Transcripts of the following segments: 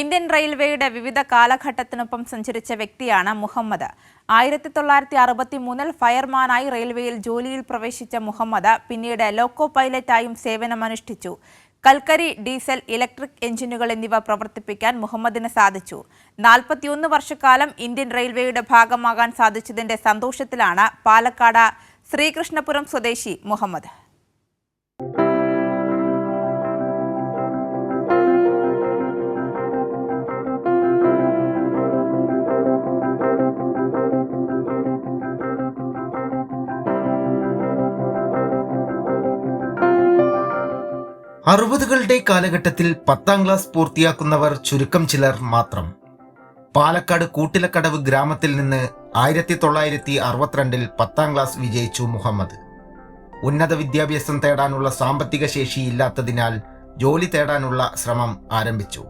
Indian റെയിൽവേയുടെ വിവിധ കാലഘട്ടത്തിനൊപ്പം സഞ്ചരിച്ച വ്യക്തിയാണ് മുഹമ്മദ്. ആയിരത്തി തൊള്ളായിരത്തി അറുപത്തി മൂന്നിൽ ഫയർമാനായി റെയിൽവേയിൽ ജോലിയിൽ പ്രവേശിച്ച മുഹമ്മദ് പിന്നീട് ലോക്കോ പൈലറ്റായും സേവനമനുഷ്ഠിച്ചു. കൽക്കരി ഡീസൽ ഇലക്ട്രിക് എഞ്ചിനുകൾ എന്നിവ പ്രവർത്തിപ്പിക്കാൻ മുഹമ്മദിന് സാധിച്ചു. നാൽപ്പത്തിയൊന്ന് വർഷക്കാലം ഇന്ത്യൻ റെയിൽവേയുടെ ഭാഗമാകാൻ സാധിച്ചതിന്റെ സന്തോഷത്തിലാണ് പാലക്കാട് ശ്രീകൃഷ്ണപുരം സ്വദേശി മുഹമ്മദ്. അറുപതുകളുടെ കാലഘട്ടത്തിൽ പത്താം ക്ലാസ് പൂർത്തിയാക്കുന്നവർ ചുരുക്കം ചിലർ മാത്രം. പാലക്കാട് കൂട്ടിലക്കടവ് ഗ്രാമത്തിൽ നിന്ന് ആയിരത്തി തൊള്ളായിരത്തി അറുപത്തിരണ്ടിൽ പത്താം ക്ലാസ് വിജയിച്ചു മുഹമ്മദ്. ഉന്നത വിദ്യാഭ്യാസം തേടാനുള്ള സാമ്പത്തിക ശേഷി ഇല്ലാത്തതിനാൽ ജോലി തേടാനുള്ള ശ്രമം ആരംഭിച്ചു.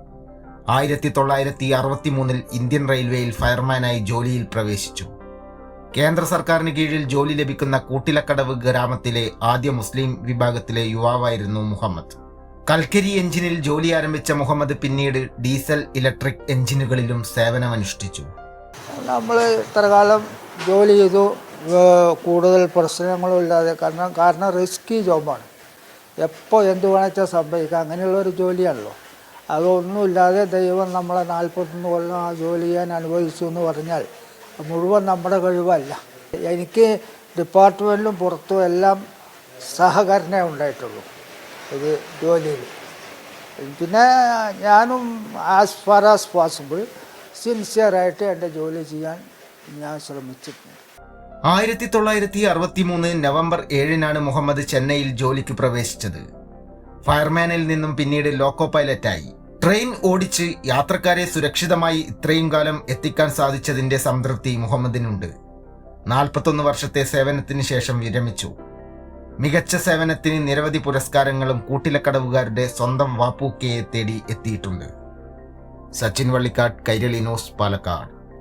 ആയിരത്തി തൊള്ളായിരത്തി അറുപത്തി മൂന്നിൽ ഇന്ത്യൻ റെയിൽവേയിൽ ഫയർമാനായി ജോലിയിൽ പ്രവേശിച്ചു. കേന്ദ്ര സർക്കാരിന് കീഴിൽ ജോലി ലഭിക്കുന്ന കൂട്ടിലക്കടവ് ഗ്രാമത്തിലെ ആദ്യ മുസ്ലിം വിഭാഗത്തിലെ യുവാവായിരുന്നു മുഹമ്മദ്. കൽക്കരി എഞ്ചിനിൽ ജോലി ആരംഭിച്ച മുഹമ്മദ് പിന്നീട് ഡീസൽ ഇലക്ട്രിക് എഞ്ചിനുകളിലും സേവനമനുഷ്ഠിച്ചു. നമ്മൾ ഇത്രകാലം ജോലി ചെയ്തു. കൂടുതൽ പ്രശ്നങ്ങളും ഇല്ലാതെ കാരണം കാരണം റിസ്കി ജോബാണ്. എപ്പോൾ എന്ത് വേണമെച്ചാൽ സംഭവിക്കാം. അങ്ങനെയുള്ള ഒരു ജോലിയാണല്ലോ. അതൊന്നുമില്ലാതെ ദൈവം നമ്മളെ നാൽപ്പത്തൊന്ന് കൊല്ലം ആ ജോലി ചെയ്യാൻ അനുവദിച്ചു എന്ന് പറഞ്ഞാൽ മുഴുവൻ നമ്മുടെ കഴിവല്ല. എനിക്ക് ഡിപ്പാർട്ട്മെന്റിലും പുറത്തും എല്ലാം സഹകരണേ ഉണ്ടായിട്ടുള്ളൂ. ഇത് ജോലിയിൽ പിന്നെ ഞാനും ആസ് ഫാർ ആസ് പോസിബിൾ സിൻസിയറായിട്ട് എന്റെ ജോലി ചെയ്യാൻ ഞാൻ ശ്രമിച്ചിട്ടുണ്ട്. ആയിരത്തി തൊള്ളായിരത്തി അറുപത്തി മൂന്ന് നവംബർ ഏഴിനാണ് മുഹമ്മദ് ചെന്നൈയിൽ ജോലിക്ക് പ്രവേശിച്ചത്. ഫയർമാനിൽ നിന്നും പിന്നീട് ലോക്കോ പൈലറ്റായി. ട്രെയിൻ ഓടിച്ച് യാത്രക്കാരെ സുരക്ഷിതമായി ഇത്രയും കാലം എത്തിക്കാൻ സാധിച്ചതിന്റെ സംതൃപ്തി മുഹമ്മദിനുണ്ട്. നാൽപ്പത്തൊന്ന് വർഷത്തെ സേവനത്തിന് ശേഷം വിരമിച്ചു. മികച്ച സേവനത്തിന് നിരവധി പുരസ്കാരങ്ങളും കൂട്ടിലക്കടവുകാരുടെ സ്വന്തം വാപ്പൂക്കയെ തേടി എത്തിയിട്ടുണ്ട്. സച്ചിൻ വള്ളിക്കാട് കൈരളി ന്യൂസ് പാലക്കാട്.